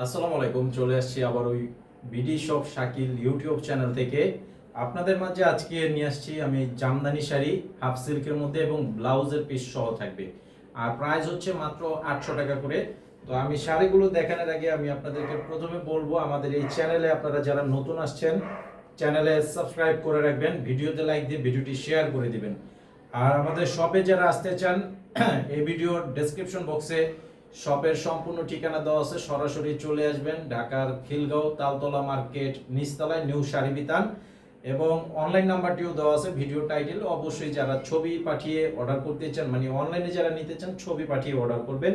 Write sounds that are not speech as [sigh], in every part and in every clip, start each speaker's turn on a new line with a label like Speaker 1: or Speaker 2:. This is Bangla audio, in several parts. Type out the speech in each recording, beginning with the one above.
Speaker 1: আসসালামু আলাইকুম, চলে আসছি আবার ওই BD shop Shakil YouTube channel থেকে। আপনাদের মাঝে আজকে নিয়ে আসছি আমি জামদানি শাড়ি হাফ সিল্কের মধ্যে এবং ব্লাউজের পিস সহ থাকবে। আর প্রাইস হচ্ছে মাত্র আটশো টাকা করে। তো আমি শাড়িগুলো দেখানোর আগে আমি আপনাদেরকে প্রথমে বলব, আমাদের এই চ্যানেলে আপনারা যারা নতুন আসছেন চ্যানেলে সাবস্ক্রাইব করে রাখবেন, ভিডিওতে লাইক দিয়ে ভিডিওটি শেয়ার করে দিবেন। আর আমাদের শপে যারা আসতে চান, এই ভিডিওর ডেসক্রিপশন বক্সে শপের সম্পূর্ণ ঠিকানা দেওয়া আছে। সরাসরি চলে আসবেন ঢাকার খিলগাঁও তালতলা মার্কেট নিচতলায় নিউ শাড়ি বিতান এবং অনলাইন নাম্বারটিও দেওয়া আছে ভিডিও টাইটেল অবশ্যই যারা ছবি পাঠিয়ে অর্ডার করতে চান মানে অনলাইনে যারা নিতে চান, ছবি পাঠিয়ে অর্ডার করবেন,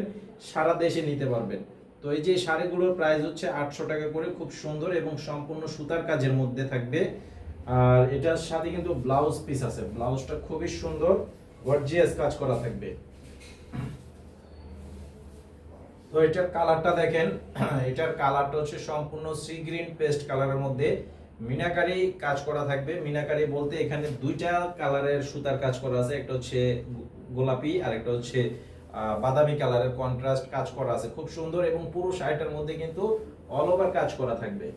Speaker 1: সারা দেশে নিতে পারবেন। তো এই যে শাড়িগুলোর প্রাইস হচ্ছে আটশো টাকা করে, খুব সুন্দর এবং সম্পূর্ণ সুতার কাজের মধ্যে থাকবে। আর এটার সাথে কিন্তু ব্লাউজ পিস আছে। ব্লাউজটা খুবই সুন্দর গর্জিয়াস কাজ করা থাকবে। তো এটার কালারটা দেখেন। [clears throat] এটার কালারটা হচ্ছে সম্পূর্ণ সি গ্রিন পেস্ট কালারের মধ্যে। মিনাকারি কাজ করা থাকবে। মিনাকারি বলতে এখানে দুইটা কালারের সুতার কাজ করা আছে। একটা হচ্ছে গোলাপি আর একটা হচ্ছে বাদামি কালারের কন্ট্রাস্ট কাজ করা আছে। খুব সুন্দর এবং পুরো শাড়িটার মধ্যে কিন্তু অল ওভার কাজ করা থাকবে।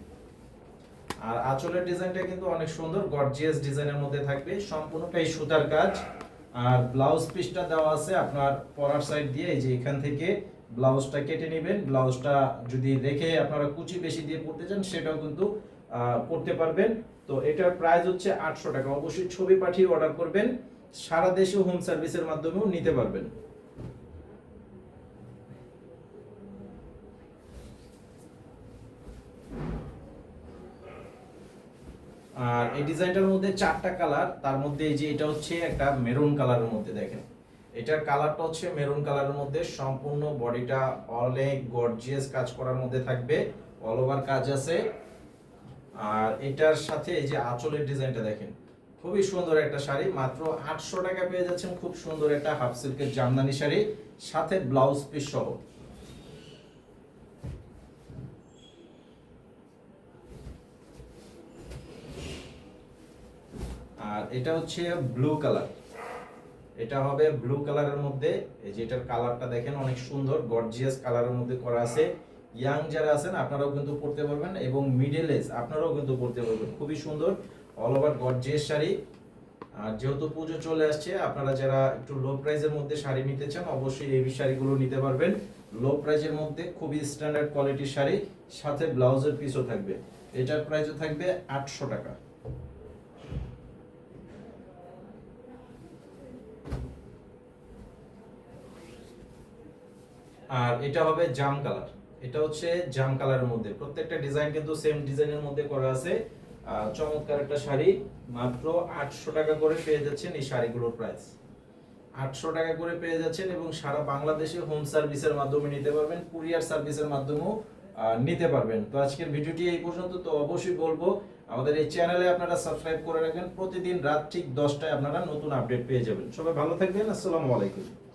Speaker 1: আর আঁচলের ডিজাইনটা কিন্তু অনেক সুন্দর। গর্জিয়াস ডিজাইনের মধ্যে থাকবে। সম্পূর্ণটাই সুতার কাজ। আর ব্লাউজ পিসটা দেওয়া আছে আপনার পরার সাইড দিয়ে। এই যে এখান থেকে ব্লাউজটা কেটে নেবেন। ব্লাউজটা যদি রেখে আপনারা কুচি বেশি দিয়ে পড়তে চান, সেটাও কিন্তু করতে পারবেন। তো এটার প্রাইস হচ্ছে আটশো টাকা। অবশ্যই ছবি পাঠিয়ে অর্ডার করবেন। সারা দেশে হোম সার্ভিসের মাধ্যমেও নিতে পারবেন। আর এই ডিজাইনটার মধ্যে চারটা কালার তার মধ্যে এই যে এটা হচ্ছে একটা মেরুন কালারের মধ্যে দেখেন। এটার কালারটা হচ্ছে মেরুন কালারের মধ্যে। সম্পূর্ণ বডিটা অনেক গর্জিয়াস কাজ করার মধ্যে থাকবে। অল ওভার কাজ আছে। আর এটার সাথে এই যে আঁচলের ডিজাইনটা দেখেন, খুবই সুন্দর একটা শাড়ি। মাত্র আটশো টাকা পেয়ে যাচ্ছেন খুব সুন্দর একটা হাফ সিল্কের জামদানি শাড়ি, সাথে ব্লাউজ পিস সহ। আর এটা হচ্ছে ব্লু কালার এটা হবে ব্লু কালারের মধ্যে, এই যে এটার কালারটা দেখেন অনেক সুন্দর গর্জিয়াস কালারের মধ্যে করা আছে। ইয়াং যারা আছেন, আপনারাও কিন্তু পড়তে পারবেন এবং মিডল এজ আপনারাও কিন্তু পড়তে পারবেন। খুবই সুন্দর অল ওভার গর্জিয়াস শাড়ি। আর যেহেতু পুজো চলে আসছে, আপনারা যারা একটু লো প্রাইজের মধ্যে শাড়ি নিতে চান, অবশ্যই এই শাড়িগুলো নিতে পারবেন। লো প্রাইজের মধ্যে খুবই স্ট্যান্ডার্ড কোয়ালিটির শাড়ি, সাথে ব্লাউজের পিসও থাকবে। এটার প্রাইসও থাকবে আটশো টাকা। আর এটা হবে জাম কালার। এটা হচ্ছে জাম কালারের মধ্যে। প্রত্যেকটা ডিজাইন কিন্তু সেম ডিজাইনের মধ্যে করা আছে। চমৎকার একটা শাড়ি। মাত্র আটশো টাকা করে পেয়ে যাচ্ছেন এই শাড়িগুলোর প্রাইস আটশো টাকা করে পেয়ে যাচ্ছেন এবং সারা বাংলাদেশে হোম সার্ভিসের মাধ্যমে নিতে পারবেন কুরিয়ার সার্ভিসের মাধ্যমেও নিতে পারবেন। তো আজকের ভিডিওটি এই পর্যন্ত। তো অবশ্যই বলব, আমাদের এই চ্যানেলে আপনারা সাবস্ক্রাইব করে রাখবেন। প্রতিদিন রাত ঠিক দশটায় আপনারা নতুন আপডেট পেয়ে যাবেন। সবাই ভালো থাকবেন। আসসালামু আলাইকুম।